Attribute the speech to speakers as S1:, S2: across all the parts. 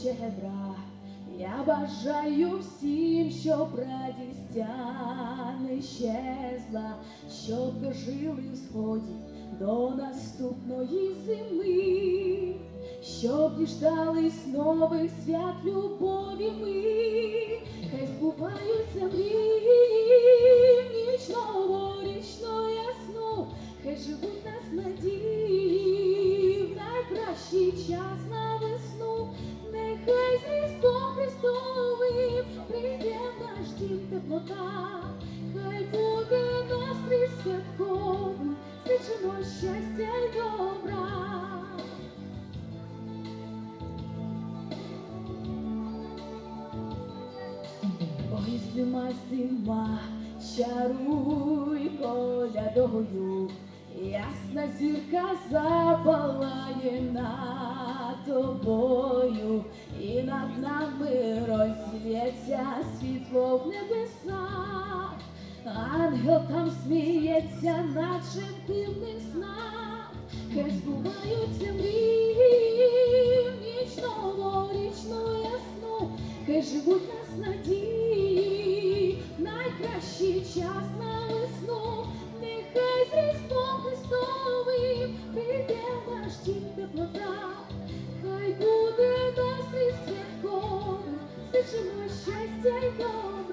S1: щедра, я бажаю всім, щоб радість не щезла, щоб жили в сході до наступної зими, щоб діждались нових свят любові ми, хай збуваються мрії. над нами розсіється світло в небесах, ангел там сміється, наче дивних снах, хай збуваються мрії в нічного річного ясну, хай живуть нас надії, найкращий час на весну, нехай з Різдвом Христовим прийде наш дім теплота, хай буде. Вічного щастя.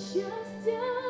S1: Счастья!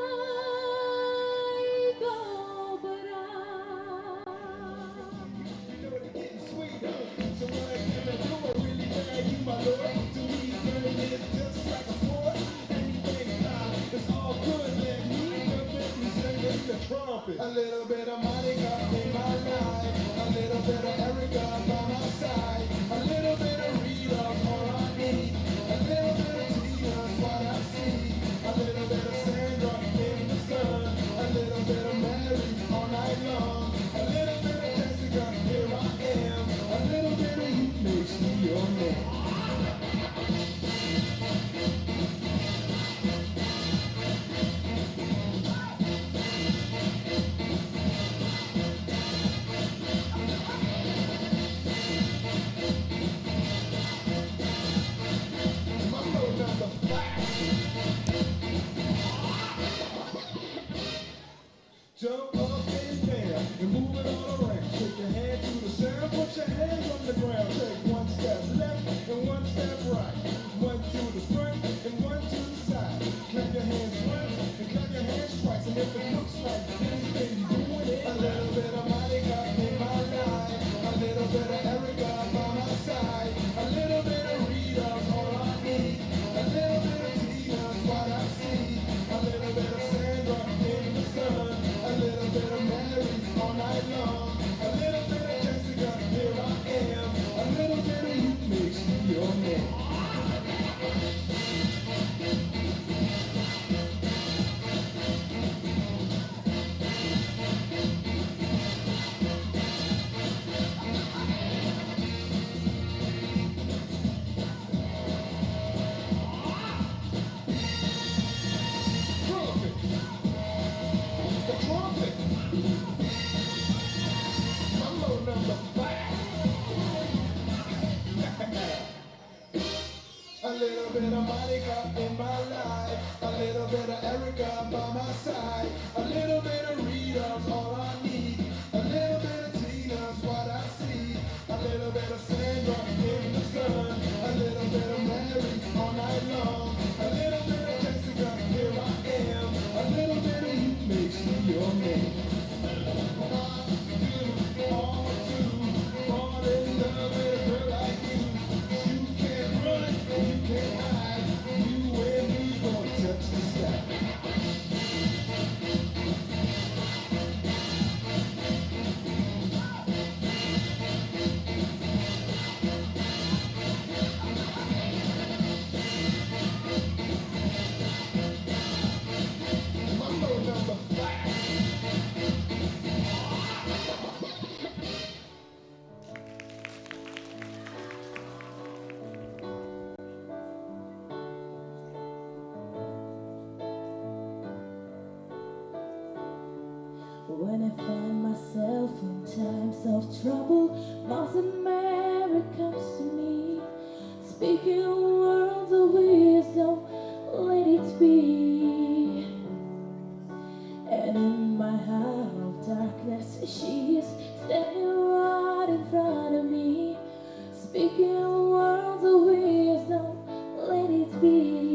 S1: Speaking words of wisdom, let it be.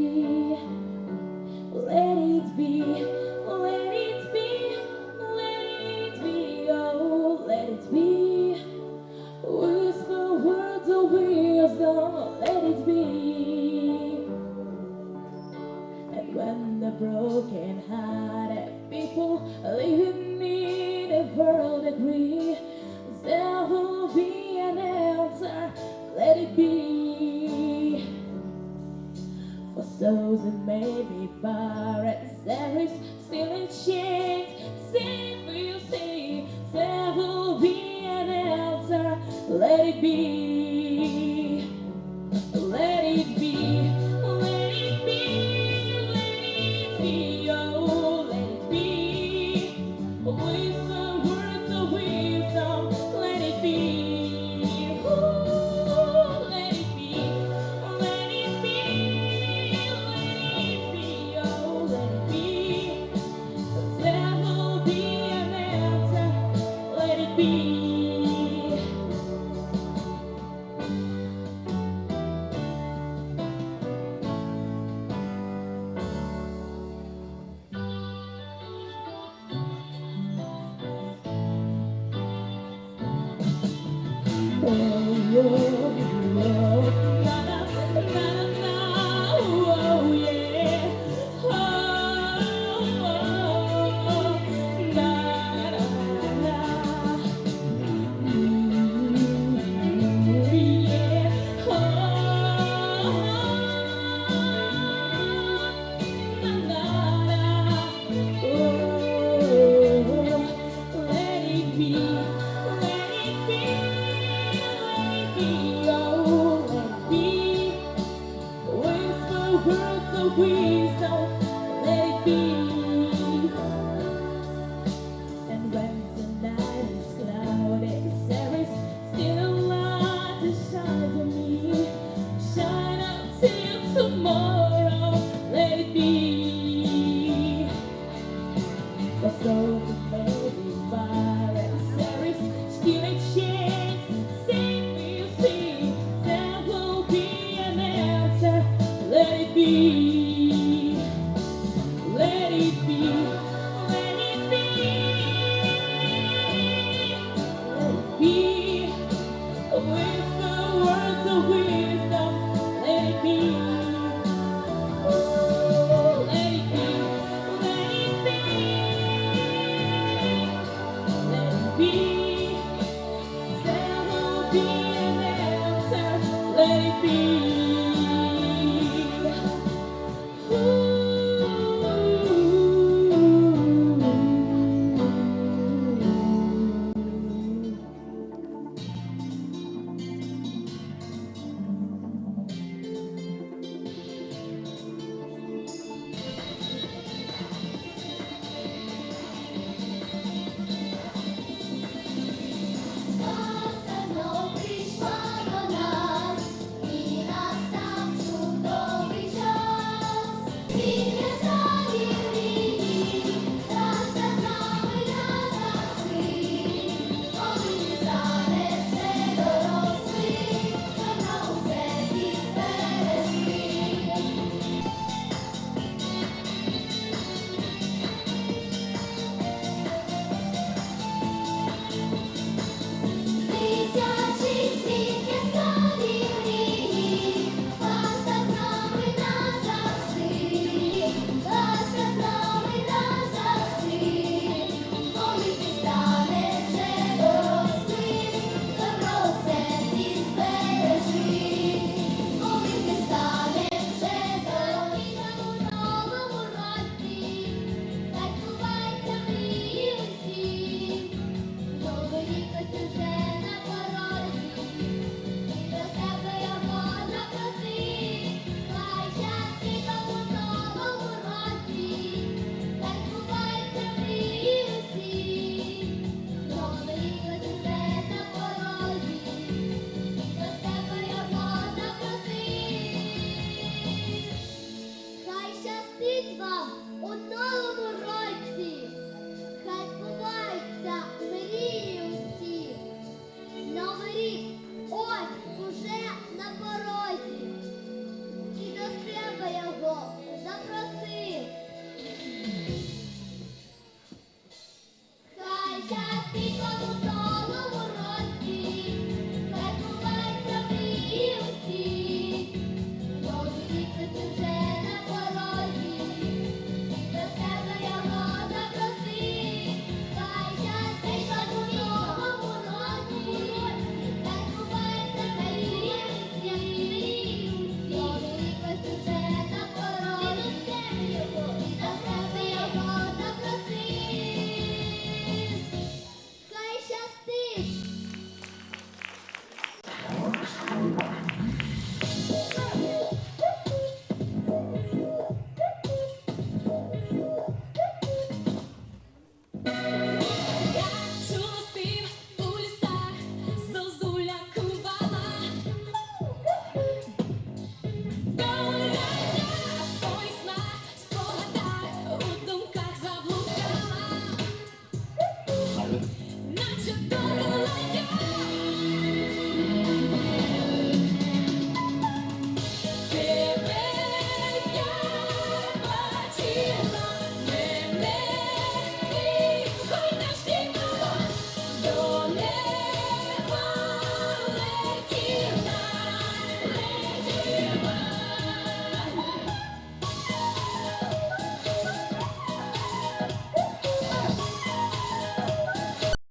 S1: Maybe be.